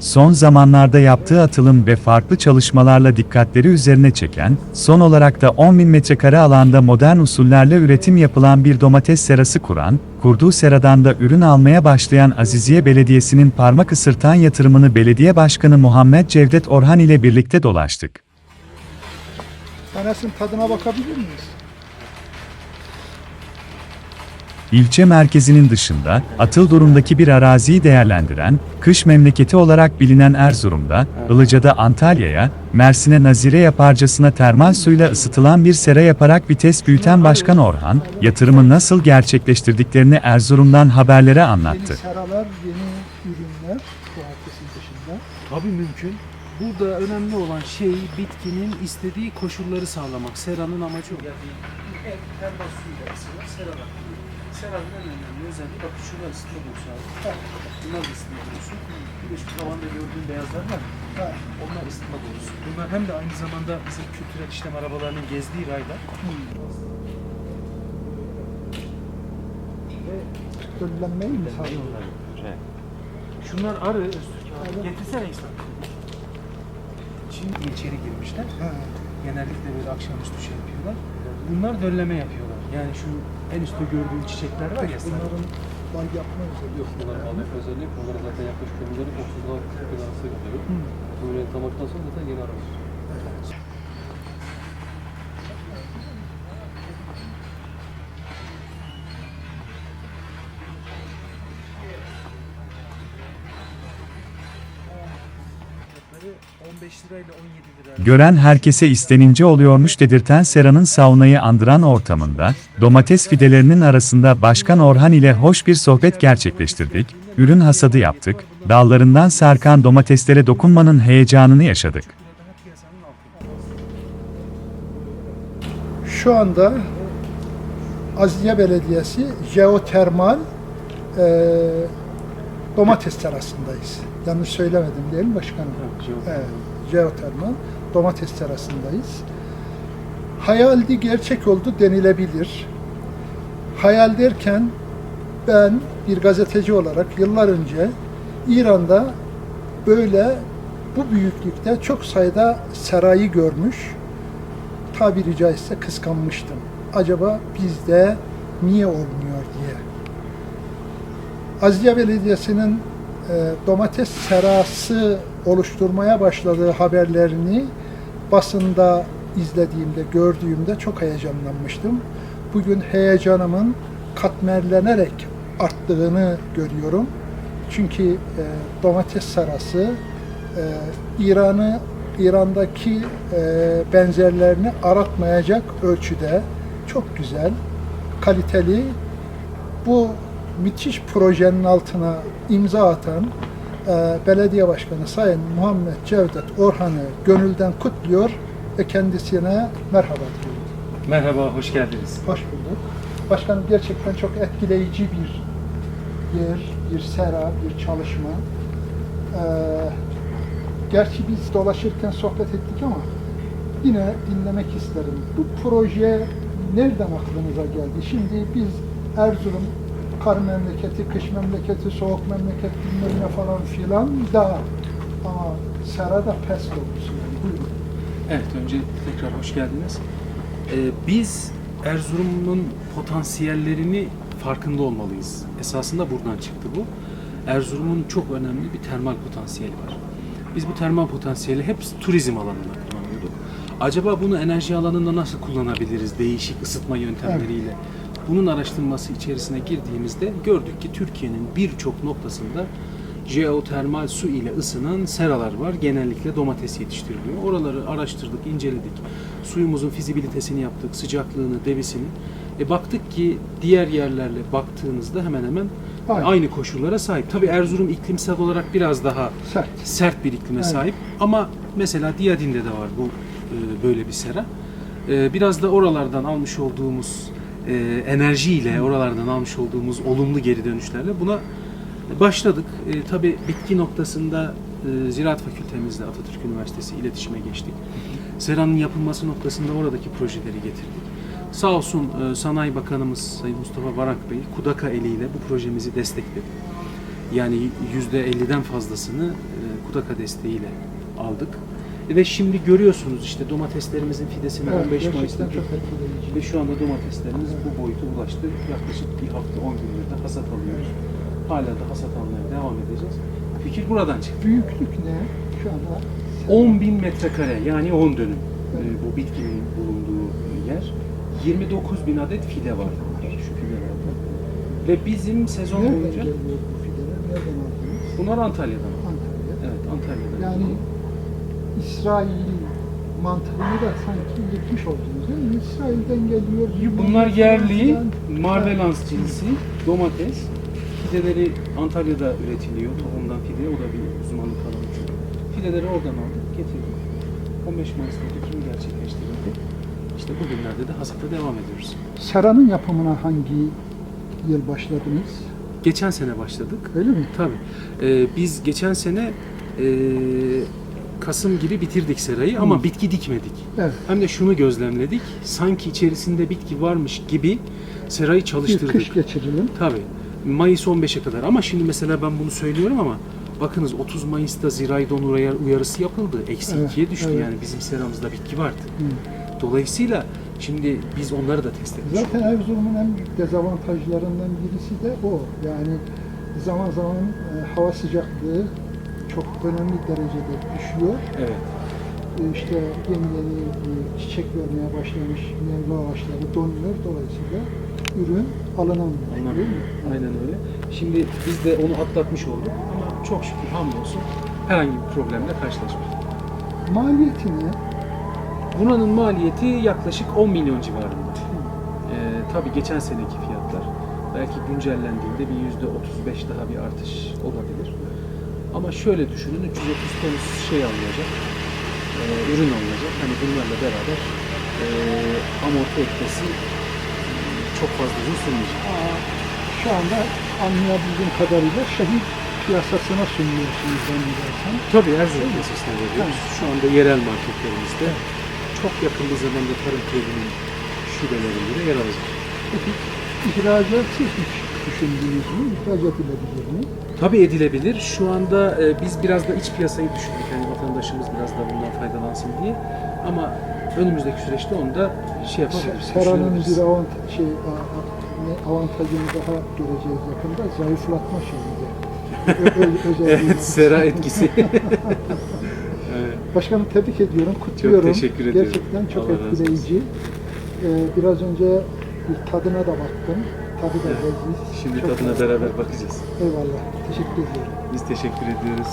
son zamanlarda yaptığı atılım ve farklı çalışmalarla dikkatleri üzerine çeken, son olarak da 10.000 metrekare alanda modern usullerle üretim yapılan bir domates serası kuran, kurduğu seradan da ürün almaya başlayan Aziziye Belediyesi'nin parmak ısırtan yatırımını Belediye Başkanı Muhammed Cevdet Orhan ile birlikte dolaştık. Tanesinin tadına bakabilir miyiz? İlçe merkezinin dışında, atıl durumdaki bir araziyi değerlendiren, kış memleketi olarak bilinen Erzurum'da, Ilıca'da Antalya'ya, Mersin'e Nazire yaparcasına termal suyla ısıtılan bir sera yaparak vites büyüten Başkan Orhan, yatırımı nasıl gerçekleştirdiklerini Erzurum'dan haberlere anlattı. Yeni seralar, yeni ürünler bu herkesin dışında. Tabii mümkün. Burada önemli olan şey bitkinin istediği koşulları sağlamak. Seranın amacı o. Yani termal suyla ısınır, seralar. Seranın en önemli özelliği, bak şurada ısıtma borusu abi. Bunlar da ısıtma borusu. Bir de şu tavanda gördüğün beyazlar var. Ha. Onlar ısıtma borusu. Bunlar hem de aynı zamanda bizim kültürel işlem arabalarının gezdiği raylar. Ve Döllenmeyi mi sağlıyorlar? Şunlar arı Öztürk abi. Getirsene İslam. Şimdi içeri girmişler. Ha. Genellikle böyle akşamüstü şey yapıyorlar. Bunlar dölleme yapıyorlar. Yani şu en üstte gördüğün çiçekler var ya. sarı. Bunların bal yapma özelliği yok. Bunlar almak özellik. Bunlara zaten yaklaşık ömürleri 30'lar 40 bin arası gidiyor. Böyle tamaktan sonra zaten yeni aramız. Gören herkese istenince oluyormuş dedirten Sera'nın saunayı andıran ortamında, domates fidelerinin arasında Başkan Orhan ile hoş bir sohbet gerçekleştirdik, ürün hasadı yaptık, dallarından sarkan domateslere dokunmanın heyecanını yaşadık. Şu anda Aziye Belediyesi jeotermal e, domates terasındayız. Yanlış söylemedim değil mi başkanım? Evet, jeotermal. Evet, jeotermal domates terasındayız. Hayaldi gerçek oldu denilebilir. Hayal derken ben bir gazeteci olarak yıllar önce İran'da böyle bu büyüklükte çok sayıda sarayı görmüş, tabiri caizse kıskanmıştım. Acaba bizde niye olmuyor Aziye Belediyesi'nin e, domates serası oluşturmaya başladığı haberlerini basında izlediğimde, gördüğümde çok heyecanlanmıştım. Bugün heyecanımın katmerlenerek arttığını görüyorum. Çünkü e, domates serası e, İran'ı İran'daki e, benzerlerini aratmayacak ölçüde çok güzel, kaliteli bu müthiş projenin altına imza atan e, Belediye Başkanı Sayın Muhammed Cevdet Orhan'ı gönülden kutluyor ve kendisine merhaba diyorum. Merhaba, hoş geldiniz. Hoş bulduk. Başkanım gerçekten çok etkileyici bir yer, bir sera, bir çalışma. Ee, gerçi biz dolaşırken sohbet ettik ama yine dinlemek isterim. Bu proje nereden aklınıza geldi? Şimdi biz Erzurum kar memleketi, kış memleketi, soğuk memleket bilmem ne falan filan da ama sera da pes yani. Buyurun. Evet, önce tekrar hoş geldiniz. Ee, biz Erzurum'un potansiyellerini farkında olmalıyız. Esasında buradan çıktı bu. Erzurum'un çok önemli bir termal potansiyeli var. Biz bu termal potansiyeli hep turizm alanında kullanıyorduk. Acaba bunu enerji alanında nasıl kullanabiliriz değişik ısıtma yöntemleriyle? Bunun araştırması içerisine girdiğimizde gördük ki Türkiye'nin birçok noktasında jeotermal su ile ısınan seralar var. Genellikle domates yetiştiriliyor. Oraları araştırdık, inceledik. Suyumuzun fizibilitesini yaptık, sıcaklığını, devisini. E baktık ki diğer yerlerle baktığınızda hemen hemen Aynı. aynı koşullara sahip. Tabii Erzurum iklimsel olarak biraz daha Sert. sert bir iklime Evet. sahip. Ama mesela Diyadin'de de var bu e, böyle bir sera. E, biraz da oralardan almış olduğumuz e, enerjiyle, oralardan almış olduğumuz olumlu geri dönüşlerle buna başladık. E, tabii bitki noktasında e, Ziraat Fakültemizle Atatürk Üniversitesi iletişime geçtik. Seranın yapılması noktasında oradaki projeleri getirdik. Sağ olsun e, Sanayi Bakanımız Sayın Mustafa Varank Bey Kudaka eliyle bu projemizi destekledi. Yani %50'den fazlasını e, Kudaka desteğiyle aldık. Ve şimdi görüyorsunuz işte domateslerimizin fidesini Evet, 15 Mayıs'ta ve şu anda domateslerimiz bu boyuta ulaştı. Yaklaşık bir hafta 10 gündür de hasat alıyoruz. Hala da hasat almaya devam edeceğiz. Fikir buradan çıktı. Büyüklük ne? Şu anda 10 bin metrekare yani 10 dönüm e, bu bitkinin bulunduğu yer. 29 bin adet fide var. Şu fidelerde. Ve bizim sezon nereden boyunca geliyor bu fideler? Nereden aldınız? bunlar Antalya'dan. Antalya. Evet Antalya'dan. Yani İsrail mantığını da sanki yıkmış oldunuz değil mi? İsrail'den geliyor. Bunlar yerli Marvelans cinsi domates. Fideleri Antalya'da üretiliyor. Tohumdan fide. O da bir uzmanlık alanı çünkü. Fideleri oradan aldık, getirdik. 15 Mayıs'ta dikim gerçekleştirildi. İşte bugünlerde de hasata devam ediyoruz. Seranın yapımına hangi yıl başladınız? Geçen sene başladık. Öyle mi? Tabii. Ee, biz geçen sene e, Kasım gibi bitirdik serayı ama bitki dikmedik. Evet. Hem de şunu gözlemledik. Sanki içerisinde bitki varmış gibi serayı Bir çalıştırdık. kış geçirelim. Tabii. Mayıs 15'e kadar ama şimdi mesela ben bunu söylüyorum ama bakınız 30 Mayıs'ta zirai don uyar- uyarısı yapıldı. Eksi Evet, 2'ye düştü evet. yani bizim seramızda bitki vardı. Dolayısıyla şimdi biz onları da test etmiş Zaten Erzurum'un en büyük dezavantajlarından birisi de o. Yani zaman zaman e, hava sıcaklığı çok önemli derecede düşüyor. Evet. E, işte yeni yeni e, çiçek vermeye başlamış meyve ağaçları donuyor. Dolayısıyla ürün alınamıyor. Onlar, değil mi? aynen öyle. Şimdi biz de onu atlatmış olduk ama çok şükür hamdolsun herhangi bir problemle karşılaşmadık. Maliyetini Buranın maliyeti yaklaşık 10 milyon civarında. Ee, tabii geçen seneki fiyatlar belki güncellendiğinde bir yüzde 35 daha bir artış olabilir. Ama şöyle düşünün 330 ton şey alınacak, e, ürün alınacak. Hani bunlarla beraber e, amorti etmesi e, çok fazla uzun sürmeyecek. aa, şu anda anlayabildiğim kadarıyla şehir piyasasına sunuyorsunuz zannedersem. Tabii Erzurum piyasasına veriyoruz. Şu anda yerel marketlerimizde çok yakın bir zamanda Tarım Kredi'nin şubelerinde yer alacak. Peki ihracatı hiç düşündünüz mü? İhraç edilebilir mi? Tabii edilebilir. Şu anda e, biz biraz da iç piyasayı düşündük. Yani vatandaşımız biraz da bundan faydalansın diye. Ama önümüzdeki süreçte onu da şey yapabiliriz. Düşünebiliriz. bir avantaj, şey, avantajını daha göreceğiz yakında. Zayıflatma şeyinde. Evet, sera etkisi. Başkanım tebrik ediyorum, kutluyorum. teşekkür ediyorum. Gerçekten çok Allah etkileyici. Ee, biraz önce bir tadına da baktım. Evet. leziz. Şimdi tadına beraber bakacağız. Eyvallah. Teşekkür ediyorum. Biz teşekkür ediyoruz.